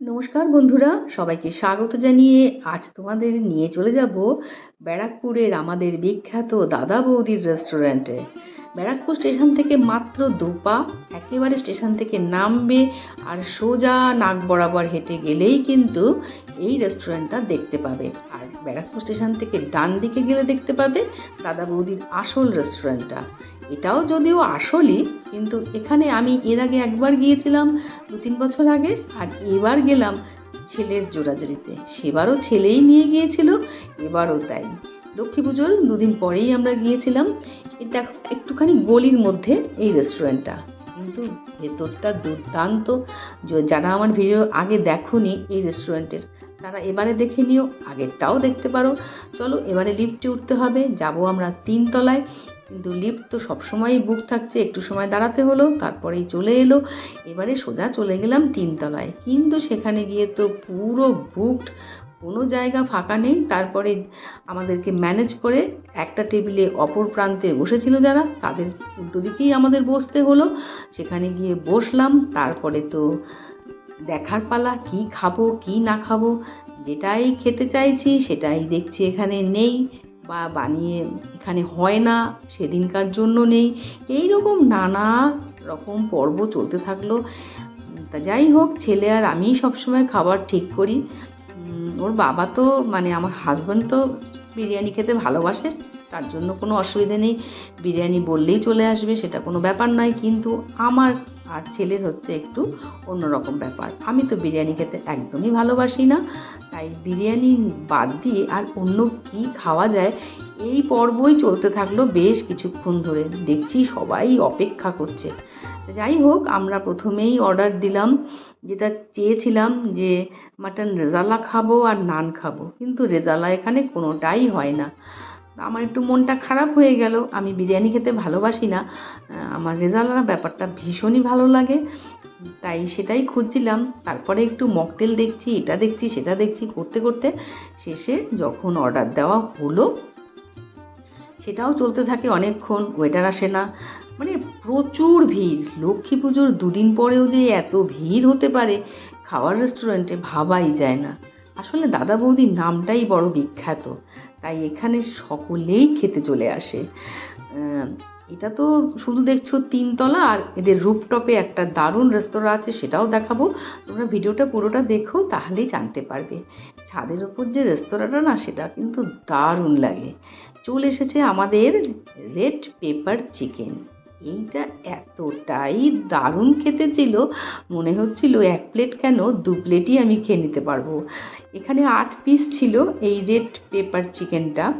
নমস্কার বন্ধুরা, সবাইকে স্বাগত জানিয়ে আজ তোমাদের নিয়ে চলে যাব ব্যারাকপুরের আমাদের বিখ্যাত দাদা বৌদির রেস্টুরেন্টে। ব্যারাকপুর স্টেশন থেকে মাত্র দুপা একেবারে স্টেশন থেকে নামবে আর সোজা নাক বরাবর হেঁটে গেলেই কিন্তু এই রেস্টুরেন্টটা দেখতে পাবে। আর ব্যারাকপুর স্টেশন থেকে ডান দিকে গেলে দেখতে পাবে দাদা বৌদির আসল রেস্টুরেন্টটা। এটাও যদিও আসলই, কিন্তু এখানে আমি এর আগে একবার গিয়েছিলাম দু তিন বছর আগে, আর এবার গেলাম ছেলের জোড়াজুড়িতে। সেবারও ছেলেই নিয়ে গিয়েছিল, এবারও তাই। লক্ষ্মী পুজোর দুদিন পরেই আমরা গিয়েছিলাম। এটা একটুখানি গলির মধ্যে এই রেস্টুরেন্টটা। কিন্তু ভেতরটা দুর্দান্ত। যারা আমার ভিডিও আগে দেখোনি এই রেস্টুরেন্টের তারা এবারে দেখে নিও, আগেরটাও দেখতে পারো। চলো এবারে লিফটে উঠতে হবে, যাব আমরা তিনতলায়। কিন্তু লিফট তো সবসময়ই বুক থাকছে, একটু সময় দাঁড়াতে হলো, তারপরেই চলে এলো। এবারে সোজা চলে গেলাম তিনতলায়। কিন্তু সেখানে গিয়ে তো পুরো বুকড কোনো জায়গা ফাঁকা নেই। তারপরে আমাদেরকে ম্যানেজ করে একটা টেবিলে অপর প্রান্তে বসেছিল যারা, তাদের উল্টো দিকেই আমাদের বসতে হলো। সেখানে গিয়ে বসলাম, তারপরে তো দেখার পালা, কি খাব, কি না খাব, যেটাই খেতে চাইছি সেটাই দেখছি এখানে নেই বা বানিয়ে এখানে হয় না, সেদিনকার জন্য নেই। এই রকম নানা রকম পর্ব চলতে থাকল। তা যাই হোক, ছেলে আর আমি সবসময় খাবার ঠিক করি। ওর বাবা তো মানে আমার হাজব্যান্ড তো বিরিয়ানি খেতে ভালোবাসে, তার জন্য কোনো অসুবিধে নেই। বিরিয়ানি বললেই চলে আসবে, সেটা কোনো ব্যাপার নয়। কিন্তু আমার আর ছেলের হচ্ছে একটু অন্যরকম ব্যাপার। আমি তো বিরিয়ানি খেতে একদমই ভালোবাসি না, তাই বিরিয়ানি বাদ দিয়ে আর অন্য কি খাওয়া যায়, এই পর্বই চলতে থাকল বেশ কিছুক্ষণ ধরে। দেখছি সবাই অপেক্ষা করছে। যাই হোক, আমরা প্রথমেই অর্ডার দিলাম, যেটা চেয়েছিলাম যে মাটন রেজালা খাব আর নান খাব। কিন্তু রেজালা এখানে কোনোটাই হয় না। আমার একটু মনটা খারাপ হয়ে গেল। আমি বিরিয়ানি খেতে ভালোবাসি না। আমার রেজালা ব্যাপারটা ভীষণই ভালো লাগে। তাই সেটাই খুঁজছিলাম। তারপরে একটু মকটেল দেখছি, এটা দেখছি, সেটা দেখছি করতে করতে শেষে যখন অর্ডার দেওয়া হলো, সেটাও চলতে থাকে অনেকক্ষণ ওয়েটার আসে না। মানে প্রচুর ভিড়। লক্ষ্মী পুজোর দুদিন পরেও যে এত ভিড় হতে পারে, খাওয়ার রেস্টুরেন্টে ভাবাই যায় না। আসলে দাদা বৌদির নামটাই বড় বিখ্যাত। তাই এখানে সকলেই খেতে চলে আসে। এটা তো শুধু দেখছ তিনতলা আর এদের রুপটপে একটা দারুণ রেস্তোরাঁ আছে, সেটাও দেখাবো। তোমরা ভিডিওটা পুরোটা দেখো, তাহলেই জানতে পারবে। ছাদের ওপর যে রেস্তোরাঁটা না, সেটা কিন্তু দারুণ লাগে। চলে এসেছে আমাদের রেড পেপার চিকেন এইটা এতটাই দারুণ খেতে ছিল মনে হচ্ছিল এক প্লেট কেন দু প্লেটই আমি খেয়ে নিতে পারব। এখানে আট পিস ছিল এই রেড পেপার চিকেনটা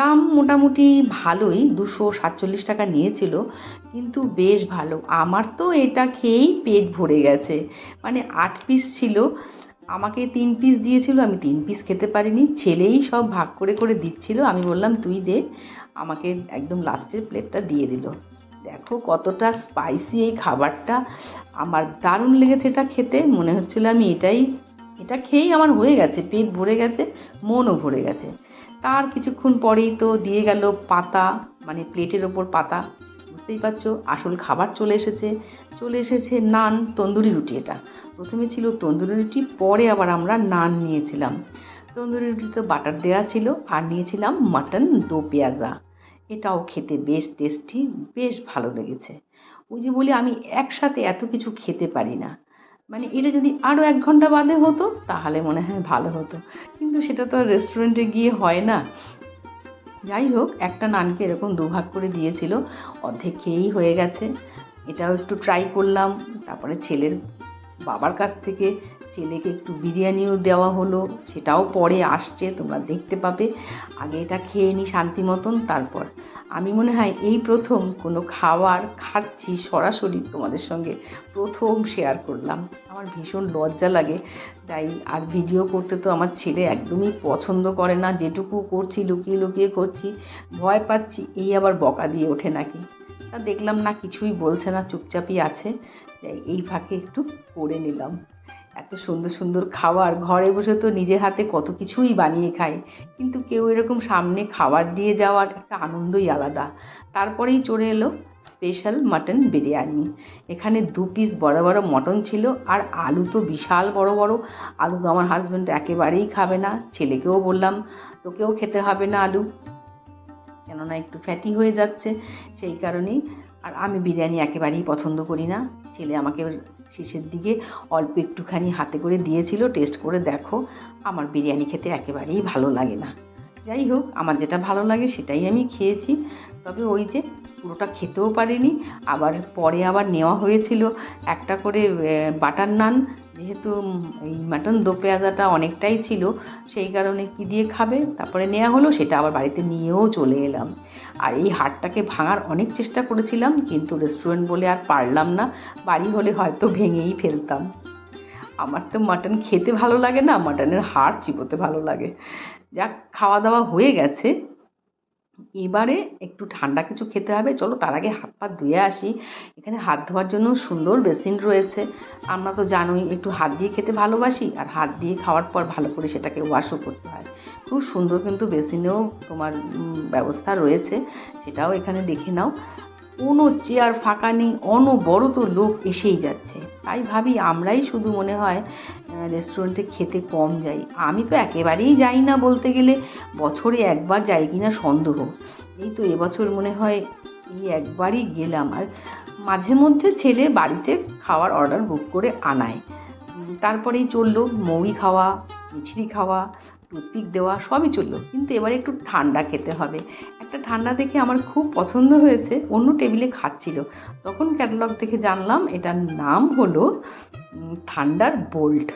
দাম মোটামুটি ভালোই, দুশো সাতচল্লিশ টাকা নিয়েছিল, কিন্তু বেশ ভালো। আমার তো এটা খেয়েই পেট ভরে গেছে। মানে আট পিস ছিল, আমাকে তিন পিস দিয়েছিল, আমি তিন পিস খেতে পারিনি। ছেলেই সব ভাগ করে করে দিচ্ছিল, আমি বললাম, তুই দে। আমাকে একদম লাস্টের প্লেটটা দিয়ে দিল। দেখো কতটা স্পাইসি এই খাবারটা। আমার দারুণ লেগেছে এটা খেতে, মনে হচ্ছিল আমি এটাই, এটা খেয়েই আমার হয়ে গেছে, পেট ভরে গেছে, মনও ভরে গেছে। তার কিছুক্ষণ পরেই তো দিয়ে গেল পাতা মানে প্লেটের ওপর পাতা, বুঝতেই পারছ? আসল খাবার চলে এসেছে চলে এসেছে নান তন্দুরি রুটি এটা। প্রথমে ছিল তন্দুরি রুটি, পরে আবার আমরা নান নিয়েছিলাম। তন্দুরি রুটি তো বাটার দেওয়া ছিল, আর নিয়েছিলাম মাটন দো পেঁয়াজা। এটাও খেতে বেশ টেস্টি বেশ ভালো লেগেছে। ওই যে বলি, আমি একসাথে এত কিছু খেতে পারি না। মানে এটা যদি আরও এক ঘণ্টা বাদে হতো, তাহলে মনে হয় ভালো হতো। কিন্তু সেটা তো রেস্টুরেন্টে গিয়ে হয় না। যাই হোক, একটা নানকে এরকম দুভাগ করে দিয়েছিল। অর্ধেক খেয়েই হয়ে গেছে। এটাও একটু ট্রাই করলাম। তারপরে ছেলের বাবার কাছ থেকে ছেলেকে একটু বিরিয়ানিও দেওয়া হলো, সেটাও পরে আসছে, তোমরা দেখতে পাবে। আগে এটা খেয়ে নিই শান্তি মতন, তারপর। আমি মনে হয় এই প্রথম কোনো খাবার খাচ্ছি সরাসরি তোমাদের সঙ্গে, প্রথম শেয়ার করলাম। আমার ভীষণ লজ্জা লাগে। তাই আর ভিডিও করতে তো আমার ছেলে একদমই পছন্দ করে না, যেটুকু করছি, লুকিয়ে লুকিয়ে করছি, ভয় পাচ্ছি, এই আবার বকা দিয়ে ওঠে নাকি? তা দেখলাম না, কিছুই বলছে না, চুপচাপই আছে। তাই এই ফাঁকে একটু করে নিলাম। এত সুন্দর সুন্দর খাবার। ঘরে বসে তো নিজের হাতে কত কিছুই বানিয়ে খাই। কিন্তু কেউ এরকম সামনে খাবার দিয়ে যাওয়ার একটা আনন্দই আলাদা। তারপরেই চলে এলো স্পেশাল মাটন বিরিয়ানি। এখানে দু পিস বড় বড় মটন ছিল আর আলু তো বিশাল বড় বড়। আলু তো আমার হাজব্যান্ড একেবারেই খাবে না। ছেলেকেও বললাম, তোকেও খেতে হবে না আলু। কেননা একটু ফ্যাটি হয়ে যাচ্ছে, সেই কারণেই। আর আমি বিরিয়ানি একেবারেই পছন্দ করি না। ছেলে আমাকে শেষের দিকে অল্প একটুখানি হাতে করে দিয়েছিল টেস্ট করে দেখো। আমার বিরিয়ানি খেতে একেবারেই ভালো লাগে না। যাই হোক, আমার যেটা ভালো লাগে সেটাই আমি খেয়েছি। তবে ওই যে পুরোটা খেতেও পারিনি, আবার পরে আবার নেওয়া হয়েছিল। একটা করে বাটার নান, যেহেতু এই মাটন দো পেঁয়াজাটা অনেকটাই ছিল, সেই কারণে কি দিয়ে খাবে? তারপরে নেওয়া হলো, সেটা আবার বাড়িতে নিয়েও চলে এলাম। আর এই হাটটাকে ভাঙার অনেক চেষ্টা করেছিলাম, কিন্তু রেস্টুরেন্ট বলে আর পারলাম না, বাড়ি হলে হয়তো ভেঙেই ফেলতাম। আমার তো মাটন খেতে ভালো লাগে না, মাটনের হাড় চিবোতে ভালো লাগে। যাক খাওয়া দাওয়া হয়ে গেছে, এবারে একটু ঠান্ডা কিছু খেতে হবে। চলো তার আগে হাত পা ধুয়ে আসি। এখানে হাত ধোয়ার জন্য সুন্দর বেসিন রয়েছে। আমরা তো জানোই, একটু হাত দিয়ে খেতে ভালোবাসি আর হাত দিয়ে খাওয়ার পর ভালো করে সেটাকে ওয়াশও করতে হয়। খুব সুন্দর কিন্তু বেসিনেও তোমার ব্যবস্থা রয়েছে। সেটাও এখানে দেখে নাও। কোনো চেয়ার ফাঁকা নেই, অনবরত লোক এসেই যাচ্ছে। তাই ভাবি আমরাই শুধু মনে হয় রেস্টুরেন্টে খেতে কম যাই। আমি তো একেবারেই যাই না বলতে গেলে, বছরে একবার যাই কি না সন্দেহ। এই তো এবছর মনে হয় এই একবারই গেলাম। আর মাঝে মধ্যে ছেলে বাড়িতে খাওয়ার অর্ডার বুক করে আনায়। তারপরেই চলল মৌরি খাওয়া মিছরি খাওয়া টুথপিক দেওয়া সবই চলল, কিন্তু এবারে একটু ঠান্ডা খেতে হবে। একটা ঠান্ডা দেখে আমার খুব পছন্দ হয়েছে, অন্য টেবিলে খাচ্ছিল। তখন ক্যাটালগ দেখে জানলাম এটার নাম হলো ঠান্ডার বোল্ট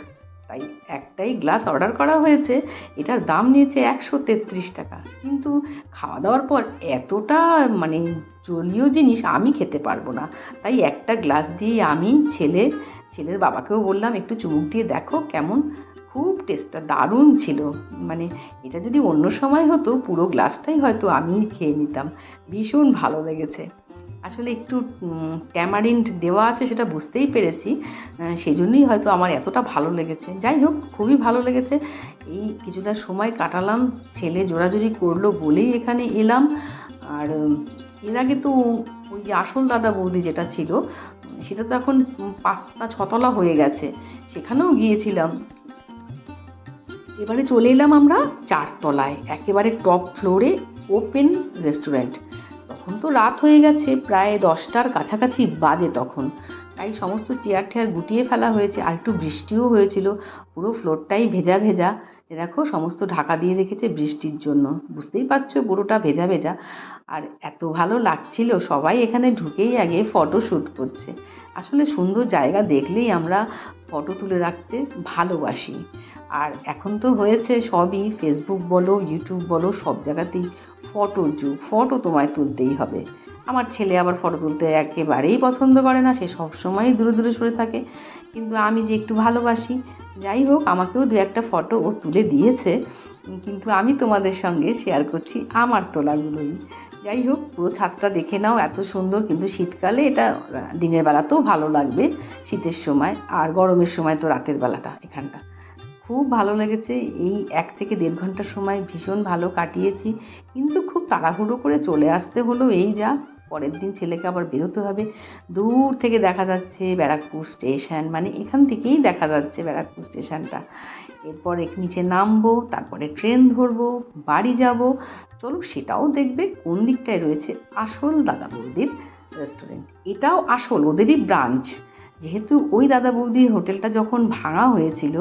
তাই একটাই গ্লাস অর্ডার করা হয়েছে, এটার দাম নিয়েছে একশো তেত্রিশ টাকা। কিন্তু খাওয়া দাওয়ার পর এতটা মানে জলীয় জিনিস আমি খেতে পারব না। তাই একটা গ্লাস দিয়ে আমি ছেলে, ছেলের বাবাকেও বললাম, একটু চুমুক দিয়ে দেখো কেমন। খুব টেস্টটা দারুণ ছিল। মানে এটা যদি অন্য সময় হতো, পুরো গ্লাসটাই হয়তো আমি খেয়ে নিতাম। ভীষণ ভালো লেগেছে। আসলে একটু ট্যামারিন্ড দেওয়া আছে সেটা বুঝতেই পেরেছি। সেই জন্যই হয়তো আমার এতটা ভালো লেগেছে। যাই হোক, খুবই ভালো লেগেছে। এই কিছুটা সময় কাটালাম, ছেলে জোরাজুরি করল বলেই এখানে এলাম। আর এর আগে তো ওই যে আসল দাদা বৌদি যেটা ছিল, সেটা তো এখন পাঁচটা ছতলা হয়ে গেছে। সেখানেও গিয়েছিলাম। এবারে চলে এলাম আমরা চারতলায়, একেবারে টপ ফ্লোরে ওপেন রেস্টুরেন্ট তখন তো রাত হয়ে গেছে, প্রায় দশটার কাছাকাছি বাজে তখন। তাই সমস্ত চেয়ার টেয়ার গুটিয়ে ফেলা হয়েছে, আর একটু বৃষ্টিও হয়েছিল। পুরো ফ্লোরটাই ভেজা ভেজা। এ দেখো, সমস্ত ঢাকা দিয়ে রেখেছে বৃষ্টির জন্য। বুঝতেই পারছ, পুরোটা ভেজা ভেজা। আর এত ভালো লাগছিল, সবাই এখানে ঢুকেই আগে ফটো শ্যুট করছে। আসলে সুন্দর জায়গা দেখলেই আমরা ফটো তুলে রাখতে ভালোবাসি। আর এখন তো হয়েছে সবই ফেসবুক বলো ইউটিউব বলো, সব জায়গাতেই ফটো যুগ। ফটো তোমায় তুলতেই হবে। আমার ছেলে আবার ফটো তুলতে একেবারেই পছন্দ করে না, সে সবসময়ই দূরে দূরে সরে থাকে। কিন্তু আমি যে একটু ভালোবাসি, যাই হোক, আমাকেও দু একটা ফটো ও তুলে দিয়েছে। কিন্তু আমি তোমাদের সঙ্গে শেয়ার করছি আমার তোলাগুলোই। যাই হোক, পুরো ছাদটা দেখে নাও, এত সুন্দর। কিন্তু শীতকালে এটা দিনের বেলাতেও ভালো লাগবে, শীতের সময়। আর গরমের সময় তো রাতের বেলাটা এখানটা। খুব ভালো লেগেছে। এই এক থেকে দেড় ঘণ্টার সময় ভীষণ ভালো কাটিয়েছি। কিন্তু খুব তাড়াহুড়ো করে চলে আসতে হলো। এই যা, পরের দিন ছেলেকে আবার বেরোতে হবে। দূর থেকে দেখা যাচ্ছে ব্যারাকপুর স্টেশন মানে এখান থেকেই দেখা যাচ্ছে ব্যারাকপুর স্টেশনটা। এরপর এক নিচে নামবো, তারপরে ট্রেন ধরবো, বাড়ি যাব। চলো সেটাও দেখবে কোন দিকটায় রয়েছে আসল দাদা বৌদির রেস্টুরেন্ট। এটাও আসল, ওদেরই ব্রাঞ্চ। যেহেতু ওই দাদা বৌদির হোটেলটা যখন ভাঙা হয়েছিল,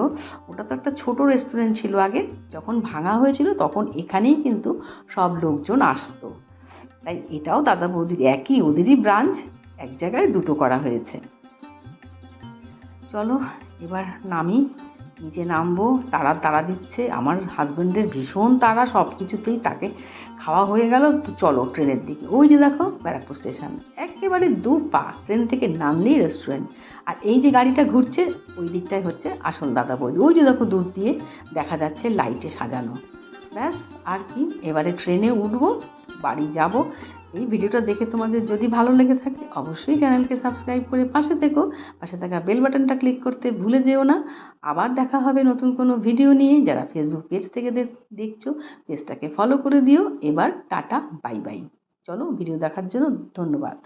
ওটা তো একটা ছোট রেস্টুরেন্ট ছিল আগে, যখন ভাঙা হয়েছিল তখন এখানেই কিন্তু সব লোকজন আসতো। তাই এটাও দাদা বৌদির একই, ওদেরই ব্রাঞ্চ, এক জায়গায় দুটো করা হয়েছে। চলো, এবার নামি নিচে নামবো, তারা তারা দিচ্ছে, আমার হাজব্যান্ডের ভীষণ তারা সব কিছুতেই তাকে খাওয়া হয়ে গেল, তো চলো ট্রেনের দিকে। ওই যে দেখো, ব্যারাকপুর স্টেশন। একেবারে দু পা, ট্রেন থেকে নামলেই রেস্টুরেন্ট আর এই যে গাড়িটা ঘুরছে, ওই দিকটাই হচ্ছে আসল দাদা বৌদি। ওই যে দেখো, দূর দিয়ে দেখা যাচ্ছে লাইটে সাজানো। ব্যাস, আর কি, এবারে ট্রেনে উঠবো, বাড়ি যাব এই ভিডিওটা দেখে তোমাদের যদি ভালো লেগে থাকে, অবশ্যই চ্যানেলকে সাবস্ক্রাইব করে পাশে থেকো। পাশে থাকা বেল বাটনটা ক্লিক করতে ভুলে যেও না। আবার দেখা হবে নতুন কোনো ভিডিও নিয়ে। যারা ফেসবুক পেজ থেকে দেখছ পেজটাকে ফলো করে দিও। এবার টাটা বাই বাই চলো ভিডিও দেখার জন্য ধন্যবাদ।